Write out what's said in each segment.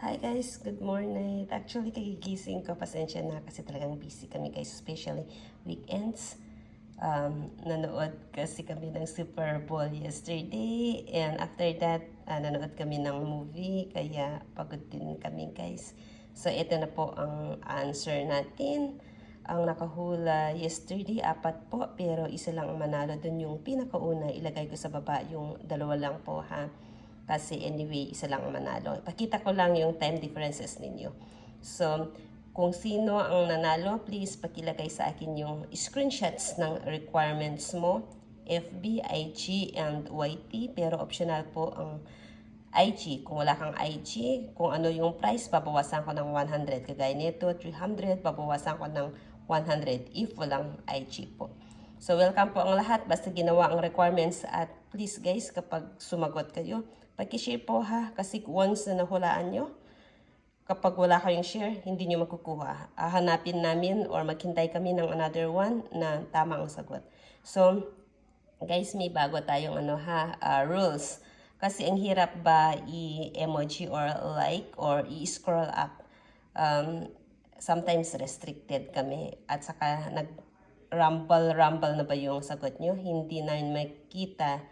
Hi guys, good morning. Actually, kagigising ko. Pasensya na kasi talagang busy kami guys, especially weekends. Um, nanood kasi kami ng Super Bowl yesterday and after that, ah, nanood kami ng movie kaya pagod din kami guys. So, ito na po ang answer natin. Ang nakahula yesterday, apat po, pero isa lang ang manalo. Doon yung pinakauna, ilagay ko sa baba yung dalawa lang po ha. Kasi anyway, isa lang ang manalo. Pakita ko lang yung time differences ninyo. So, kung sino ang nanalo, please pakilagay sa akin yung screenshots ng requirements mo. FB, IG, and YT. Pero optional po ang IG. Kung wala kang IG, kung ano yung price, babawasan ko ng 100. Kagaya nito, 300, babawasan ko ng 100 if walang IG po. So, welcome po ang lahat. Basta ginawa ang requirements at please guys, kapag sumagot kayo, pag-share po ha. Kasi once na nahulaan nyo, kapag wala kayong share, hindi nyo makukuha. Ah, hanapin namin or maghintay kami ng another one na tama ang sagot. So, guys, may bago tayong ano ha, ah, rules. Kasi ang hirap ba i-emoji or like or i-scroll up. Um, sometimes restricted kami at saka nag rumble-rumble na ba yung sagot nyo? Hindi na makita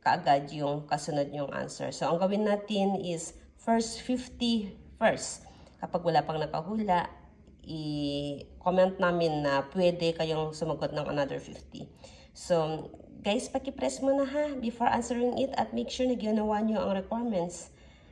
kaagad yung kasunod yung answer. So, ang gawin natin is first 50 first. Kapag wala pang nakahula, i-comment namin na pwede kayong sumagot ng another 50. So, guys, pakipress mo na ha before answering it at make sure na ginawa nyo ang requirements.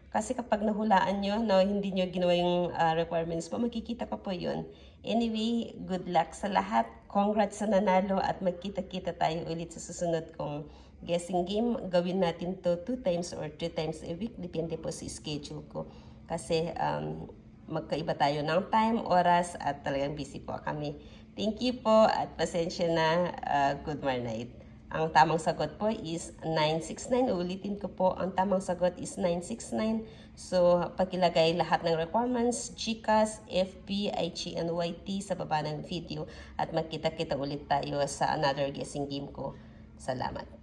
Kasi kapag nahulaan nyo na hindi nyo ginawa yung ah, requirements mo, makikita pa po yun. Anyway, good luck sa lahat. Congrats sa nanalo at magkita-kita tayo ulit sa susunod kong guessing game. Gawin natin to two times or three times a week. Depende po sa schedule ko. Kasi um, magkaiba tayo ng time, oras at talagang busy po kami. Thank you po at pasensya na. ah, good night. Ang tamang sagot po is 969. Ulitin ko po, ang tamang sagot is 969. So, pagilagay lahat ng requirements, GCAS, FB, IG, and YT sa baba ng video. At magkita-kita ulit tayo sa another guessing game ko. Salamat.